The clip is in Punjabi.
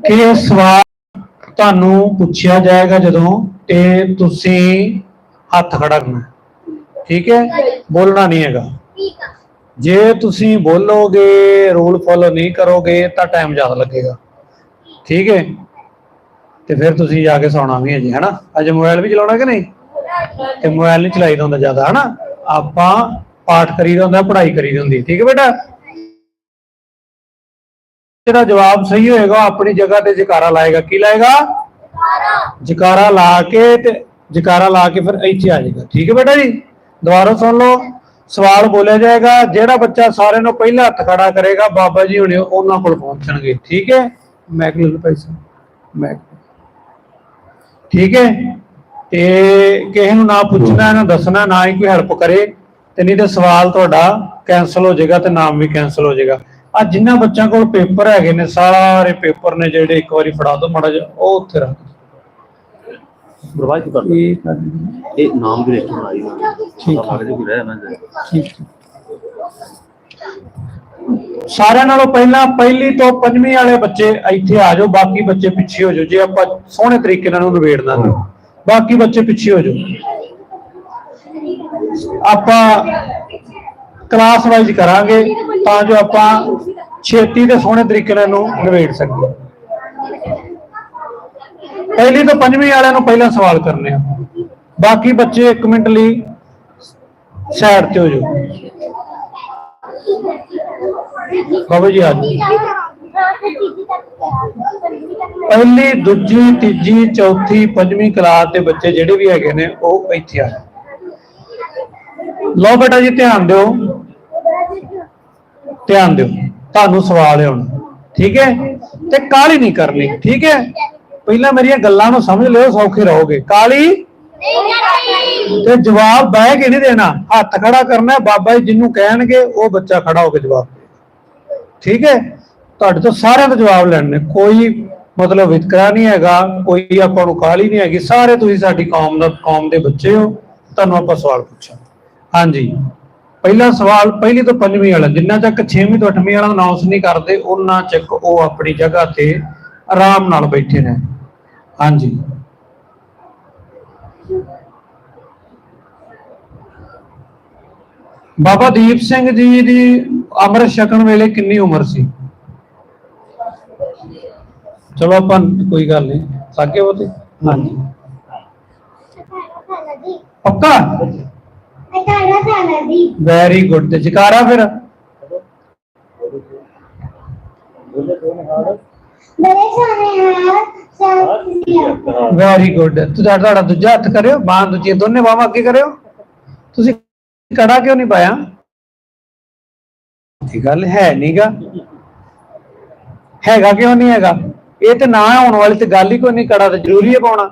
ਕਿ ਸਵਾਲ ਤੁਹਾਨੂੰ ਪੁੱਛਿਆ ਜਾਏਗਾ ਜਦੋਂ ਤੇ ਤੁਸੀਂ ਹੱਥ ਖੜਾ ਕਰਨਾ ਠੀਕ ਹੈ? ਬੋਲਣਾ ਨਹੀਂ ਹੈਗਾ। ਜੇ ਤੁਸੀਂ ਬੋਲੋਗੇ ਰੂਲ ਫੋਲੋ ਨਹੀਂ ਕਰੋਗੇ, ਤਾਂ ਟਾਈਮ ਜ਼ਿਆਦਾ ਲੱਗੇਗਾ। ਠੀਕ ਹੈ? ਤੇ ਫਿਰ ਤੁਸੀਂ ਜਾ ਕੇ ਸੌਣਾ ਵੀ ਹੈ ਜੀ, ਹੈਨਾ? ਅੱਜ ਮੋਬਾਈਲ ਵੀ ਚਲਾਉਣਾ ਕਿ ਨਹੀਂ? ਤੇ ਮੋਬਾਈਲ ਨਹੀਂ ਚਲਾਈਦਾ ਹੁੰਦਾ ਜ਼ਿਆਦਾ, ਹਨਾ? ਆਪਾਂ ਪਾਠ ਕਰੀਦਾ ਹੁੰਦਾ, ਪੜ੍ਹਾਈ ਕਰੀਦੀ ਹੁੰਦੀ ਠੀਕ ਹੈ ਬੇਟਾ? ਜਿਹੜਾ ਜਵਾਬ ਸਹੀ ਹੋਏਗਾ ਆਪਣੀ ਜਗ੍ਹਾ ਤੇ ਜਕਾਰਾ ਲਾਏਗਾ। ਕੀ ਲਾਏਗਾ? ਜਕਾਰਾ ਲਾ ਕੇ ਤੇ ਜਕਾਰਾ ਲਾ ਕੇ ਫਿਰ ਇੱਥੇ ਆ ਜਾਏਗਾ। ਠੀਕ ਹੈ ਬੇਟਾ ਜੀ? ਦੁਬਾਰਾ ਸੁਣ ਲਓ। ਸਵਾਲ ਬੋਲਿਆ ਜਾਏਗਾ, ਜਿਹੜਾ ਬੱਚਾ ਸਾਰਿਆਂ ਨੂੰ ਪਹਿਲਾਂ ਹੱਥ ਖੜਾ ਕਰੇਗਾ, ਬਾਬਾ ਜੀ ਹੁਣੇ ਉਹਨਾਂ ਕੋਲ ਪਹੁੰਚਣਗੇ। ਠੀਕ ਹੈ? ਮੈਕ ਲੈ ਲਓ ਪੈਸਾ ਮੈਕ ਠੀਕ ਹੈ? ਤੇ ਕਿਸੇ ਨੂੰ ਨਾ ਪੁੱਛਣਾ, ਨਾ ਦੱਸਣਾ, ਨਾ ਹੀ ਕੋਈ ਹੈਲਪ ਕਰੇ, ਤੇ ਨਹੀਂ ਤੇ ਸਵਾਲ ਤੁਹਾਡਾ ਕੈਨਸਲ ਹੋ ਜਾਏਗਾ ਤੇ ਨਾਮ ਵੀ ਕੈਨਸਲ ਹੋ ਜਾਏਗਾ। ਆ ਜਿੰਨਾ ਬੱਚਿਆਂ ਕੋਲ ਪੇਪਰ ਹੈਗੇ ਨੇ ਸਾਰੇ ਪੇਪਰ ਨੇ ਜਿਹੜੇ ਇੱਕ ਵਾਰੀ ਫੜਾ ਦੋ ਮਾੜਾ ਜਿਹਾ ਉਹ ਉੱਥੇ ਰੱਖ ਪ੍ਰਵਾਹ ਕੀ ਕਰਦਾ? ਇਹ ਕਰ ਦਿਓ। ਇਹ ਨਾਮ ਵੀ ਲਿਖਣਾ ਆਈ ਨਾ ਠੀਕ ਹੈ। ਲੱਗ ਜੇ ਕੋਈ ਰਹਿ ਨਾ ਜਾਏ ਠੀਕ ਹੈ। ਸਾਰਿਆਂ ਨਾਲੋਂ ਪਹਿਲਾਂ ਪਹਿਲੀ ਤੋਂ ਪੰਜਵੀਂ ਵਾਲੇ ਬੱਚੇ ਇੱਥੇ ਆ ਜਾਓ ਬਾਕੀ ਬੱਚੇ ਪਿੱਛੇ ਹੋ ਜਾਓ। ਜੇ ਆਪਾਂ ਸੋਹਣੇ ਤਰੀਕੇ ਨਾਲ ਉਹਨੂੰ ਨਿਬੇੜਨਾ ਤਾਂ ਬਾਕੀ ਬੱਚੇ ਪਿੱਛੇ ਹੋ ਜਾਓ। ਆਪਾਂ ਕਲਾਸ ਵਾਈਜ਼ ਕਰਾਂਗੇ ਤਾਂ ਜੋ ਆਪਾਂ ਛੇਤੀ ਤੇ ਸੋਹਣੇ ਤਰੀਕੇ ਨਾਲ ਇਹਨੂੰ ਨਿਬੇੜ ਸਕੀਏ। ਪਹਿਲੀ ਤੋਂ ਪੰਜਵੀਂ ਵਾਲਿਆਂ ਨੂੰ ਪਹਿਲਾਂ ਸਵਾਲ ਕਰਨੇ ਆ। ਬਾਕੀ ਬੱਚੇ 1 ਮਿੰਟ ਲਈ ਸਾਈਡ ਤੇ ਹੋ ਜਾਓ। ਬਾਬਾ ਜੀ ਆ ਪਹਿਲੀ, ਦੂਜੀ, ਤੀਜੀ, ਚੌਥੀ, ਪੰਜਵੀਂ ਕਲਾਸ ਦੇ ਬੱਚੇ ਜਿਹੜੇ ਵੀ ਹੈਗੇ ਨੇ, ਉਹ ਇੱਥੇ ਆ ਲਓ ਬੇਟਾ ਜੀ, ਧਿਆਨ ਦਿਓ। ਧਿਆਨ ਦਿਓ। ਤੁਹਾਨੂੰ ਸਵਾਲ ਹੈ ਠੀਕ ਹੈ? ਤੇ ਕਾਲੀ ਨਹੀਂ ਕਰਨੀ। ਠੀਕ ਹੈ? ਪਹਿਲਾਂ ਮੇਰੀਆਂ ਗੱਲਾਂ ਨੂੰ ਸਮਝ ਲਿਓ ਸੌਖੇ ਰਹੋਗੇ। ਕਾਲੀ ਤੇ ਜਵਾਬ ਬਹਿ ਕੇ ਨਹੀਂ ਦੇਣਾ। ਹੱਥ ਖੜਾ ਕਰਨਾ ਹੈ, ਬਾਬਾ ਜੀ ਜਿਹਨੂੰ ਕਹਿਣਗੇ ਉਹ ਬੱਚਾ ਖੜਾ ਹੋ ਕੇ ਜਵਾਬ ਦੇ ਠੀਕ ਹੈ? ਤੁਹਾਡੇ ਤੋਂ ਸਾਰਿਆਂ ਦਾ ਜਵਾਬ ਲੈਣੇ ਕੋਈ ਮਤਲਬ ਵਿਤਕਰਾ ਨਹੀਂ ਹੈਗਾ। ਕੋਈ ਆਪਾਂ ਨੂੰ ਕਾਹਲੀ ਨਹੀਂ ਹੈਗੀ। ਸਾਰੇ ਤੁਸੀਂ ਸਾਡੀ ਕੌਮ ਦਾ ਕੌਮ ਦੇ ਬੱਚੇ ਹੋ। ਤੁਹਾਨੂੰ ਆਪਾਂ ਸਵਾਲ ਪੁੱਛਾਂ ਹਾਂਜੀ। ਪਹਿਲਾ ਸਵਾਲ ਪਹਿਲੀ ਤੋਂ ਪੰਜਵੀਂ ਵਾਲਾ, ਜਿੰਨਾ ਚੱਕ 6ਵੀਂ ਤੋਂ 8ਵੀਂ ਵਾਲਾ ਅਨਾਉਂਸ ਨਹੀਂ ਕਰਦੇ, ਉਹਨਾਂ ਚੱਕ ਉਹ ਆਪਣੀ ਜਗ੍ਹਾ ਤੇ ਆਰਾਮ ਨਾਲ ਬੈਠੇ ਨੇ। ਹਾਂਜੀ। ਬਾਬਾ ਦੀਪ ਸਿੰਘ ਜੀ ਦੀ ਅੰਮ੍ਰਿਤ ਛਕਣ ਵੇਲੇ ਕਿੰਨੀ ਉਮਰ ਸੀ? ਚਲੋ ਆਪਾਂ ਕੋਈ ਗੱਲ ਨਹੀਂ ਸਾਕੇ ਉਹ ਤੇ ਹਾਂਜੀ। ਪੱਕਾ? ਵੈਰੀ ਗੁੱਡ ਤੇ ਜਕਾਰਾ ਫਿਰ? ਵੈਰੀ ਗੁੱਡ ਤੁਹਾਡਾ ਤੁਹਾਡਾ ਦੂਜਾ ਹੱਥ ਕਰਿਓ ਬਾਹਾਂ ਦੂਜੀ ਦੋਨੇ ਬਾਹਾਂ ਅੱਗੇ ਕਰਿਓ। ਤੁਸੀਂ ਕੜਾ ਕਿਉਂ ਨਹੀਂ ਪਾਇਆ? ਇਹ ਗੱਲ ਹੈ ਨਹੀਂਗਾ ਹੈਗਾ ਕਿਉਂ ਨਹੀਂ ਹੈਗਾ? ਇਹ ਤੇ ਨਾ ਹੋਣ ਵਾਲੀ ਤੇ ਗੱਲ ਹੀ ਕੋਈ ਨਹੀਂ ਕੜਾ ਤੇ ਜ਼ਰੂਰੀ ਹੈ ਪਾਉਣਾ।